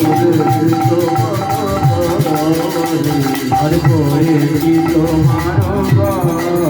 তোমারে হরে সর্বস্ব তোমার